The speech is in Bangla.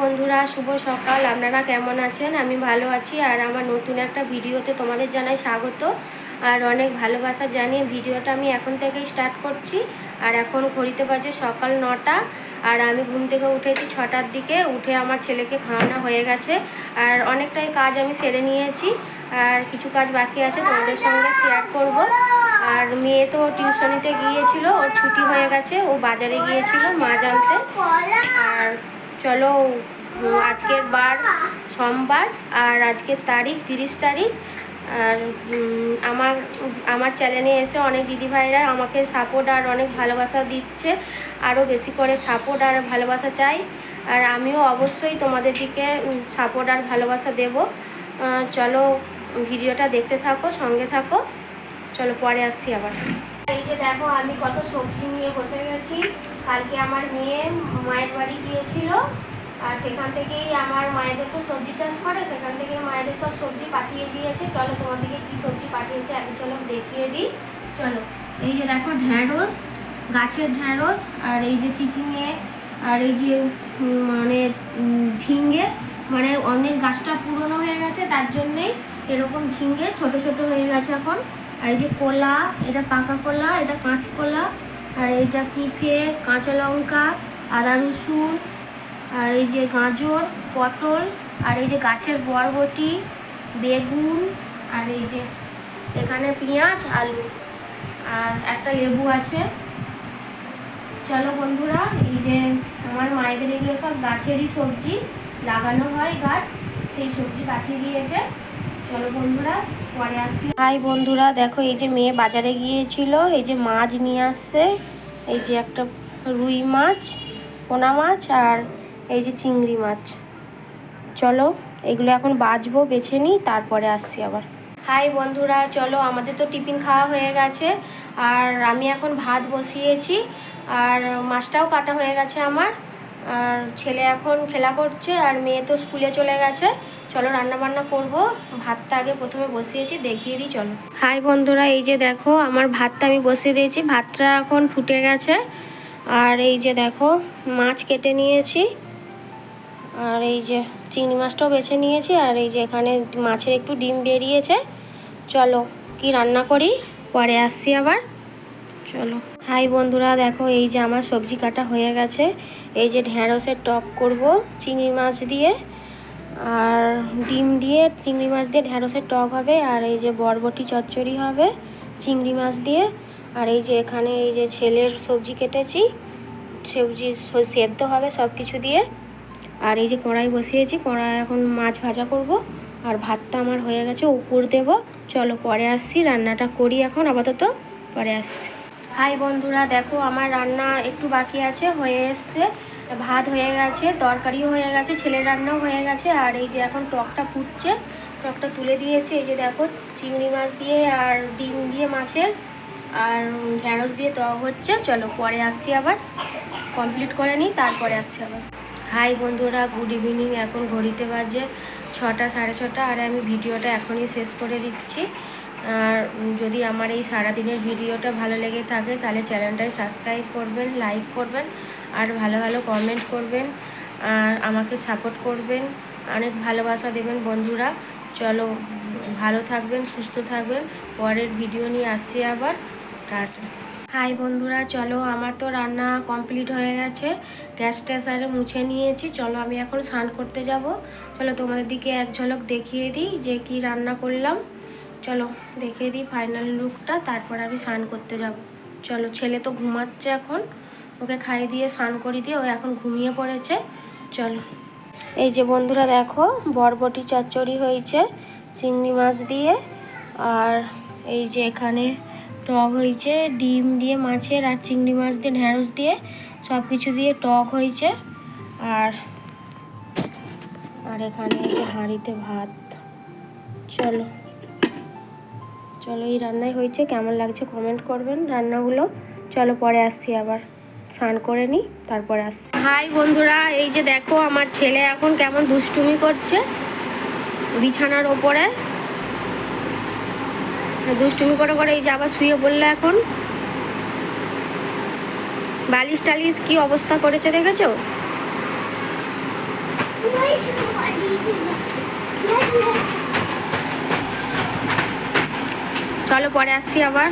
বন্ধুরা, শুভ সকাল। আপনারা কেমন আছেন? আমি ভালো আছি। আর আমার নতুন একটা ভিডিওতে তোমাদের জানাই স্বাগত। আর অনেক ভালোবাসা জানিয়ে ভিডিওটা আমি এখন থেকেই স্টার্ট করছি। আর এখন ঘড়িতে বাজে সকাল নটা। আর আমি ঘুম থেকে উঠেছি ছটার দিকে। উঠে আমার ছেলেকে খাওয়ানো হয়ে গেছে। আর অনেকটাই কাজ আমি সেরে নিয়েছি। আর কিছু কাজ বাকি আছে তোমাদের সঙ্গে শেয়ার করব। আর মেয়ে তো টিউশনিতে গিয়েছিল। ওর ছুটি হয়ে গেছে। ও বাজারে গিয়েছিল মাছ আনতে। আর চলো আজকের বার সোমবার আর আজকের তারিখ তিরিশ তারিখ। আর আমার আমার চ্যানেলে এসে অনেক দিদিভাইরা আমাকে সাপোর্ট আর অনেক ভালোবাসা দিচ্ছে। আরও বেশি করে সাপোর্ট আর ভালোবাসা চাই। আর আমিও অবশ্যই তোমাদের দিকে সাপোর্ট আর ভালোবাসা দেব। চলো, ভিডিওটা দেখতে থাকো, সঙ্গে থাকো। চলো, পরে আসছি আবার। এই যে দেখো, আমি কত সবজি নিয়ে বসে গেছি। কালকে আমার মেয়ে মায়ের বাড়ি গিয়েছিল, আর সেখান থেকেই আমার মায়েদের তো সবজি চাষ করে, সেখান থেকে মায়েদের সব সবজি পাঠিয়ে দিয়েছে। চলো তোমার দিকে কী সবজি পাঠিয়েছে আমি চলো দেখিয়ে দিই। চলো, এই যে দেখো ঢ্যাঁড়স, গাছের ঢ্যাঁড়স, আর এই যে চিচিঙে, আর এই যে মানে ঝিঙ্গে মানে অনেক গাছটা পুরনো হয়ে গেছে, তার জন্যেই এরকম ঝিঙ্গে ছোট ছোট হয়ে গেছে এখন। আর এই যে কলা, এটা পাকা কলা, এটা কাঁচ কলা আর এইটা পিঁপে কাঁচা লঙ্কা, আদা রসুন, আর এই যে গাজর, পটল, আর এই যে গাছের বরবটি, বেগুন, আর এই যে এখানে পেঁয়াজ, আলু, আর একটা লেবু আছে। চলো বন্ধুরা, এই যে আমার মায়েদের এগুলো সব গাছেরই সবজি, লাগানো হয় গাছ, সেই সবজি পাঠিয়ে দিয়েছে। চলো বন্ধুরা হাই বন্ধুরা, দেখো এই যে মেয়ে বাজারে গিয়েছিল, এই যে মাছ নিয়ে আসছে, এই যে একটা রুই মাছ, পোনা মাছ আর এই যে চিংড়ি মাছ। চলো, এগুলো এখন বাছবো বেছে নিই, তারপরে আসছি আবার। হাই বন্ধুরা, চলো, আমাদের তো টিফিন খাওয়া হয়ে গেছে, আর আমি এখন ভাত বসিয়েছি, আর মাছটাও কাটা হয়ে গেছে আমার, আর ছেলে এখন খেলা করছে, আর মেয়ে তো স্কুলে চলে গেছে চলো রান্না বান্না করব। ভাতটা আগে প্রথমে বসিয়েছি, দেখিয়ে দিই, চলো। হাই বন্ধুরা, এই যে দেখো, আমার ভাতটা আমি বসিয়ে দিয়েছি। ভাতটা এখন ফুটে গেছে। আর এই যে দেখো, মাছ কেটে নিয়েছি। আর এই যে চিংড়ি মাছটাও বেছে নিয়েছি। আর এই যে এখানে মাছের একটু ডিম বেরিয়েছে। চলো, কি রান্না করি? পরে আসছি আবার। চলো। হাই বন্ধুরা, দেখো, এই যে আমার সবজি কাটা হয়ে গেছে। এই যে ঢ্যাঁড়সের টক করব, চিংড়ি মাছ দিয়ে। আর ডিম দিয়ে চিংড়ি মাছ দিয়ে ঢ্যাঁড়সের টক হবে, আর এই যে বরবটি চচ্চড়ি হবে চিংড়ি মাছ দিয়ে। আর এই যে এখানে এই যে ছেলের সবজি কেটেছি, সবজি সেদ্ধ হবে সব কিছু দিয়ে। আর এই যে কড়াই বসিয়েছি, কড়াই এখন মাছ ভাজা করব। আর ভাতটা আমার হয়ে গেছে, উপর দেব। চলো পরে আসছি, রান্নাটা করি এখন, আপাতত পরে আসছি। হাই বন্ধুরা, দেখো আমার রান্না একটু বাকি আছে, হয়ে এসছে। ভাত হয়ে গেছে, তরকারিও হয়ে গেছে ছেলের রান্নাও হয়ে গেছে, আর এই যে এখন টকটা ফুটছে, টকটা তুলে দিয়েছে, এই যে দেখো চিংড়ি মাছ দিয়ে আর ডিম দিয়ে মাছের, আর ঢ্যাঁড়স দিয়ে টক হচ্ছে, চলো পরে আসছি আবার কমপ্লিট করে নিই, তারপরে আসছি আবার। হাই বন্ধুরা গুড ইভিনিং এখন ঘড়িতে বাজে ছটা, সাড়ে ছটা, আর আমি ভিডিওটা এখনই শেষ করে দিচ্ছি। আর যদি আমার এই সারাদিনের ভিডিওটা ভালো লেগে থাকে, তাহলে চ্যানেলটায় সাবস্ক্রাইব করবেন লাইক করবেন আর ভালো ভালো কমেন্ট করবেন, আর আমাকে সাপোর্ট করবেন, অনেক ভালোবাসা দেবেন বন্ধুরা। চলো, ভালো থাকবেন, সুস্থ থাকবেন। পরের ভিডিও নিয়ে আসছি আবার। টাটা। হাই বন্ধুরা, চলো, আমার তো রান্না কমপ্লিট হয়ে গেছে। গ্যাস ট্যাস আরে মুছে নিয়েছি। চলো, আমি এখন স্নান করতে যাব। চলো, তোমাদের দিকে এক ঝলক দেখিয়ে দিই যে কি রান্না করলাম। চলো, দেখিয়ে দিই ফাইনাল লুকটা তারপর আমি স্নান করতে যাব। চলো, ছেলে তো ঘুমাচ্ছে এখন। ওকে খাইয়ে দিয়ে, স্নান করিয়ে দিয়ে ও এখন ঘুমিয়ে পড়েছে। চলো। এই যে বন্ধুরা দেখো, বরবটি চচ্চড়ি হয়েছে, চিংড়ি মাছ দিয়ে। আর এই যে এখানে টক হয়েছে, ডিম দিয়ে মাছের আর চিংড়ি মাছ দিয়ে ঢ্যাঁড়স দিয়ে সব কিছু দিয়ে টক হয়েছে। আর আর এখানে এই যে হাঁড়িতে ভাত। চলো। চলো, এই রান্নাই হয়েছে। কেমন লাগছে কমেন্ট করবেন রান্নাগুলো। চলো, পরে আসছি আবার। স্নান করে নিই, তারপরে আসছি। হাই বন্ধুরা, এই যে দেখো আমার ছেলে এখন কেমন দুষ্টুমি করছে বিছানার ওপরে। দুষ্টুমি করে করে এই যে আবার শুয়ে পড়ল এখন। বালিশ টালিশ কি অবস্থা করেছে দেখেছ? চলো পরে আসছি আবার।